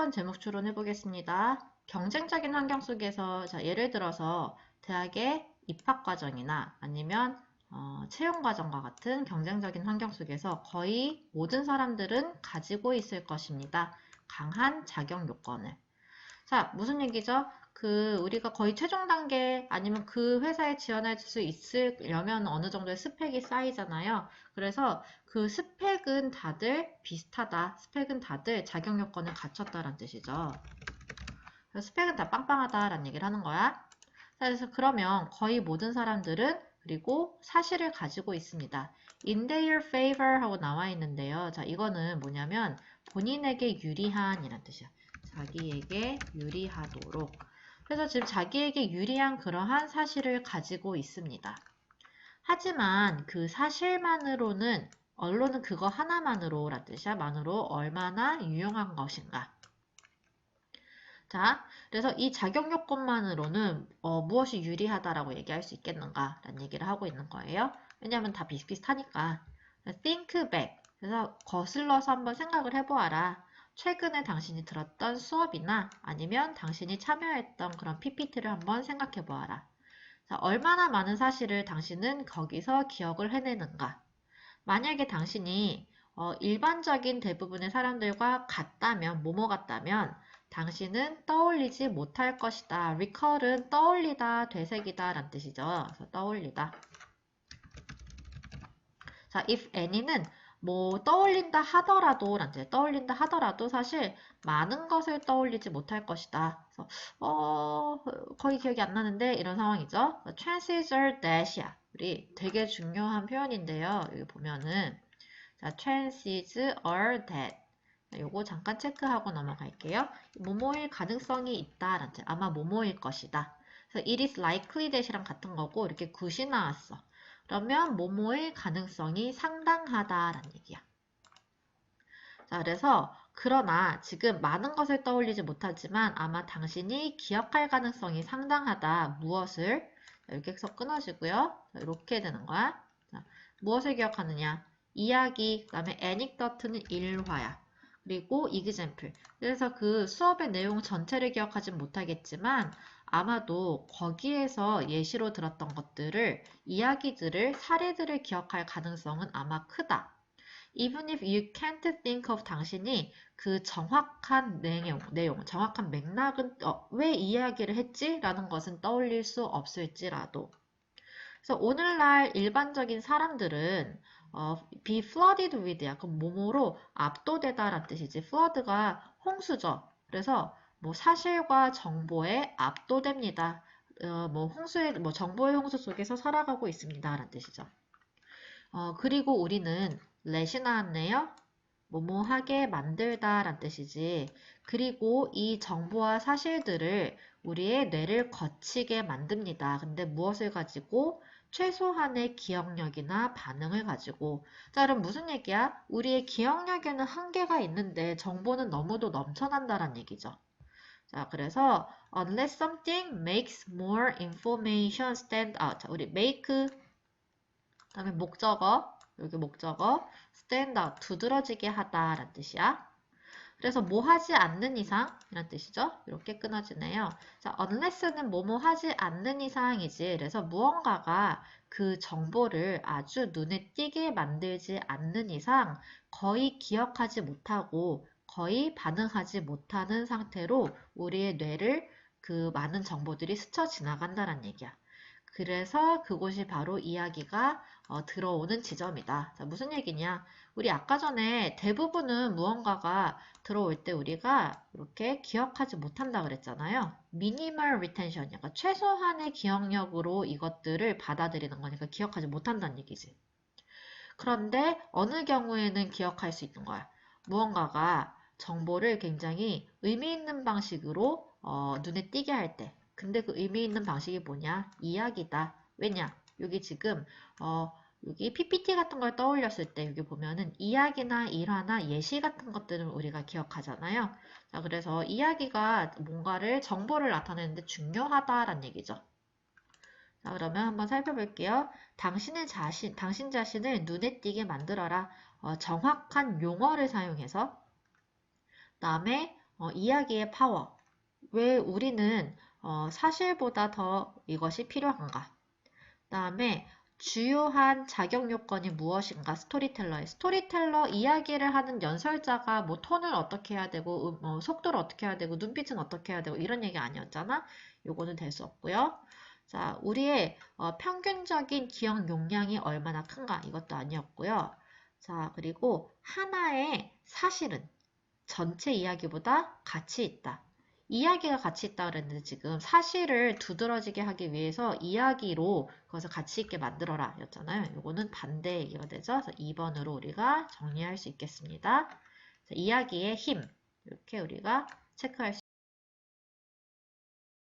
3번 제목 추론해 보겠습니다. 경쟁적인 환경 속에서 자, 예를 들어서 대학의 입학 과정이나 아니면 어, 채용 과정과 같은 경쟁적인 환경 속에서 거의 모든 사람들은 가지고 있을 것입니다. 강한 자격 요건을. 자, 무슨 얘기죠? 그 우리가 거의 최종 단계 아니면 그 회사에 지원할 수 있으려면 어느 정도의 스펙이 쌓이잖아요. 그래서 그 스펙은 다들 비슷하다. 스펙은 다들 자격 요건을 갖췄다는 뜻이죠. 스펙은 다 빵빵하다라는 얘기를 하는 거야. 그래서 그러면 거의 모든 사람들은 그리고 사실을 가지고 있습니다. In their favor 하고 나와 있는데요. 자, 이거는 뭐냐면 본인에게 유리한 이란 뜻이야. 자기에게 유리하도록. 그래서 지금 자기에게 유리한 그러한 사실을 가지고 있습니다. 하지만 그 사실만으로는 언론은 그거 하나만으로 라 뜻이야. 만으로 얼마나 유용한 것인가. 자, 그래서 이 자격 요건만으로는 어, 무엇이 유리하다라고 얘기할 수 있겠는가 라는 얘기를 하고 있는 거예요. 왜냐하면 다 비슷비슷하니까. think back. 그래서 거슬러서 한번 생각을 해보아라. 최근에 당신이 들었던 수업이나 아니면 당신이 참여했던 그런 PPT를 한번 생각해 보아라. 자, 얼마나 많은 사실을 당신은 거기서 기억을 해내는가? 만약에 당신이 어, 일반적인 대부분의 사람들과 같다면, 뭐뭐 같다면 당신은 떠올리지 못할 것이다. recall은 떠올리다, 되새기다 라는 뜻이죠. 그래서 떠올리다. 자, if any는 뭐 떠올린다 하더라도 라는 떠올린다 하더라도 사실 많은 것을 떠올리지 못할 것이다. 그래서 어 거의 기억이 안 나는데 이런 상황이죠. chances that이야. 우리 되게 중요한 표현인데요. 여기 보면은 자 chances are that 요거 잠깐 체크하고 넘어갈게요. 모모일 가능성이 있다라는 아마 모모일 것이다. 그래서 it is likely that이랑 같은 거고 이렇게 굿이 나왔어. 그러면 모모의 가능성이 상당하다라는 얘기야. 자, 그래서 그러나 지금 많은 것을 떠올리지 못하지만 아마 당신이 기억할 가능성이 상당하다. 무엇을? 이렇게 해서 끊어지고요. 이렇게 되는 거야. 자, 무엇을 기억하느냐? 이야기, 그 다음에 애닉더트는 일화야. 그리고 example. 그래서 그 수업의 내용 전체를 기억하진 못하겠지만 아마도 거기에서 예시로 들었던 것들을, 이야기들을, 사례들을 기억할 가능성은 아마 크다. Even if you can't think of 당신이 그 정확한 내용, 내용 정확한 맥락은 어, 왜 이야기를 했지? 라는 것은 떠올릴 수 없을지라도. 그래서 오늘날 일반적인 사람들은 어, be flooded with 약간 몸으로 압도되다라는 뜻이지. flood가 홍수죠. 그래서 뭐 사실과 정보에 압도됩니다. 어, 뭐 홍수의 뭐 정보의 홍수 속에서 살아가고 있습니다라는 뜻이죠. 어, 그리고 우리는 let이 나왔네요. 뭐뭐하게 만들다라는 뜻이지. 그리고 이 정보와 사실들을 우리의 뇌를 거치게 만듭니다. 근데 무엇을 가지고? 최소한의 기억력이나 반응을 가지고. 자, 그럼 무슨 얘기야? 우리의 기억력에는 한계가 있는데 정보는 너무도 넘쳐난다는 얘기죠. 자, 그래서 unless something makes more information stand out. 자, 우리 make 그다음에 목적어 여기 목적어 stand out 두드러지게 하다 라는 뜻이야. 그래서 뭐 하지 않는 이상 이란 뜻이죠. 이렇게 끊어지네요. 자, unless는 뭐뭐 하지 않는 이상이지. 그래서 무언가가 그 정보를 아주 눈에 띄게 만들지 않는 이상 거의 기억하지 못하고 거의 반응하지 못하는 상태로 우리의 뇌를 그 많은 정보들이 스쳐 지나간다는 얘기야. 그래서 그곳이 바로 이야기가 어, 들어오는 지점이다. 자, 무슨 얘기냐? 우리 아까 전에 대부분은 무언가가 들어올 때 우리가 이렇게 기억하지 못한다 그랬잖아요. 미니멀 리텐션, 그러니까 최소한의 기억력으로 이것들을 받아들이는 거니까 기억하지 못한다는 얘기지. 그런데 어느 경우에는 기억할 수 있는 거야. 무언가가 정보를 굉장히 의미 있는 방식으로 어, 눈에 띄게 할 때. 근데 그 의미 있는 방식이 뭐냐? 이야기다. 왜냐? 여기 지금 어, 여기 PPT 같은 걸 떠올렸을 때 여기 보면은 이야기나 일화나 예시 같은 것들을 우리가 기억하잖아요. 자, 그래서 이야기가 뭔가를 정보를 나타내는데 중요하다라는 얘기죠. 자, 그러면 한번 살펴볼게요. 당신의 자신, 당신 자신을 눈에 띄게 만들어라. 어, 정확한 용어를 사용해서 다음에 어, 이야기의 파워. 왜 우리는 어, 사실보다 더 이것이 필요한가? 다음에 주요한 자격 요건이 무엇인가? 스토리텔러의 스토리텔러 이야기를 하는 연설자가 뭐 톤을 어떻게 해야 되고 음, 어, 속도를 어떻게 해야 되고 눈빛은 어떻게 해야 되고 이런 얘기 아니었잖아. 요거는 될 수 없고요. 자, 우리의 어, 평균적인 기억 용량이 얼마나 큰가? 이것도 아니었고요. 자, 그리고 하나의 사실은 전체 이야기보다 가치 있다. 이야기가 가치 있다 그랬는데 지금 사실을 두드러지게 하기 위해서 이야기로 그것을 가치 있게 만들어라 였잖아요. 이거는 반대 얘기가 되죠. 그래서 2번으로 우리가 정리할 수 있겠습니다. 자, 이야기의 힘 이렇게 우리가 체크할 수